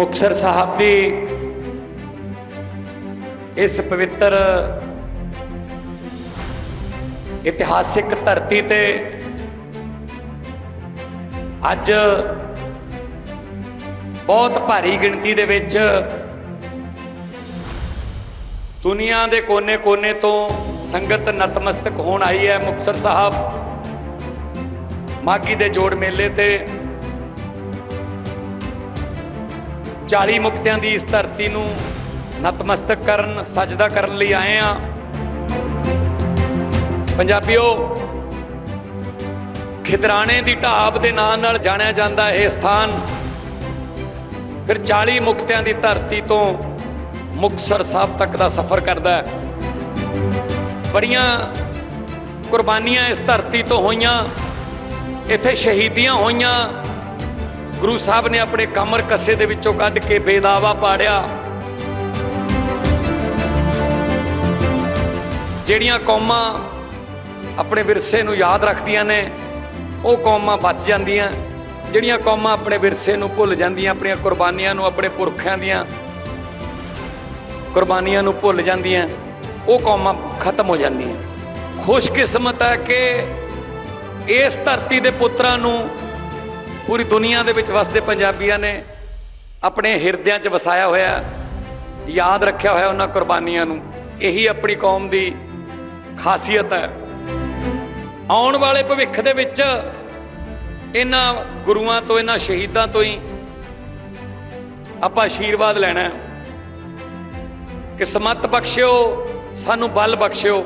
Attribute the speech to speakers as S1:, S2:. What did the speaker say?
S1: ਮੁਕਤਸਰ ਸਾਹਿਬ ਦੀ ਇਸ ਪਵਿੱਤਰ ਇਤਿਹਾਸਿਕ ਧਰਤੀ ਤੇ ਅੱਜ ਬਹੁਤ ਭਾਰੀ ਗਿਣਤੀ ਦੇ ਵਿੱਚ ਦੁਨੀਆ ਦੇ ਕੋਨੇ-ਕੋਨੇ ਤੋਂ ਸੰਗਤ ਨਤਮਸਤਕ ਹੋਣ ਆਈ ਹੈ ਮੁਕਤਸਰ ਸਾਹਿਬ। ਮਾਗੀ ਦੇ ਜੋੜ ਮੇਲੇ ਤੇ 40 ਮੁਕਤਿਆਂ ਦੀ ਇਸ ਧਰਤੀ ਨੂੰ ਨਤਮਸਤਕ ਕਰਨ, ਸਜਦਾ ਕਰਨ ਲਈ ਆਏ ਆ ਪੰਜਾਬੀਓ, ਖਿਦਰਾਣੇ ਦੀ ਢਾਬ ਦੇ ਨਾਂ ਨਾਲ ਜਾਣਿਆ ਜਾਂਦਾ ਇਹ ਸਥਾਨ। ਫਿਰ 40 ਮੁਕਤਿਆਂ ਦੀ ਧਰਤੀ ਤੋਂ ਮੁਕਤਸਰ ਸਾਹਿਬ ਤੱਕ ਦਾ ਸਫ਼ਰ ਕਰਦਾ ਹੈ। ਬੜੀਆਂ ਕੁਰਬਾਨੀਆਂ ਇਸ ਧਰਤੀ ਤੋਂ ਹੋਈਆਂ, ਇੱਥੇ ਸ਼ਹੀਦੀਆਂ ਹੋਈਆਂ। ਗੁਰੂ ਸਾਹਿਬ ਨੇ ਆਪਣੇ ਕਮਰ ਕੱਸੇ ਦੇ ਵਿੱਚੋਂ ਕੱਢ ਕੇ ਬੇਦਾਵਾ ਪਾੜਿਆ। ਜਿਹੜੀਆਂ ਕੌਮਾਂ ਆਪਣੇ ਵਿਰਸੇ ਨੂੰ ਯਾਦ ਰੱਖਦੀਆਂ ਨੇ, ਉਹ ਕੌਮਾਂ ਬਚ ਜਾਂਦੀਆਂ। ਜਿਹੜੀਆਂ ਕੌਮਾਂ ਆਪਣੇ ਵਿਰਸੇ ਨੂੰ ਭੁੱਲ ਜਾਂਦੀਆਂ, ਆਪਣੀਆਂ ਕੁਰਬਾਨੀਆਂ ਨੂੰ ਆਪਣੇ ਪੁਰਖਿਆਂ ਦੀਆਂ ਕੁਰਬਾਨੀਆਂ ਨੂੰ ਭੁੱਲ ਜਾਂਦੀਆਂ, ਉਹ ਕੌਮਾਂ ਖਤਮ ਹੋ ਜਾਂਦੀਆਂ। ਖੁਸ਼ਕਿਸਮਤ ਹੈ ਕਿ ਇਸ ਧਰਤੀ ਦੇ ਪੁੱਤਰਾਂ ਨੂੰ ਪੂਰੀ ਦੁਨੀਆ ਦੇ ਵਿੱਚ ਵਸਦੇ ਪੰਜਾਬੀਆਂ ਨੇ ਆਪਣੇ ਹਿਰਦਿਆਂ 'ਚ ਵਸਾਇਆ ਹੋਇਆ, ਯਾਦ ਰੱਖਿਆ ਹੋਇਆ ਉਹਨਾਂ ਕੁਰਬਾਨੀਆਂ ਨੂੰ। ਇਹੀ ਆਪਣੀ ਕੌਮ ਦੀ ਖਾਸੀਅਤ ਹੈ। ਆਉਣ ਵਾਲੇ ਭਵਿੱਖ ਦੇ ਵਿੱਚ ਇਹਨਾਂ ਗੁਰੂਆਂ ਤੋਂ, ਇਹਨਾਂ ਸ਼ਹੀਦਾਂ ਤੋਂ ਹੀ ਆਪਾਂ ਆਸ਼ੀਰਵਾਦ ਲੈਣਾ ਹੈ ਕਿ ਸਮਤ ਬਖਸ਼ਿਓ, ਸਾਨੂੰ ਬਲ ਬਖਸ਼ਿਓ।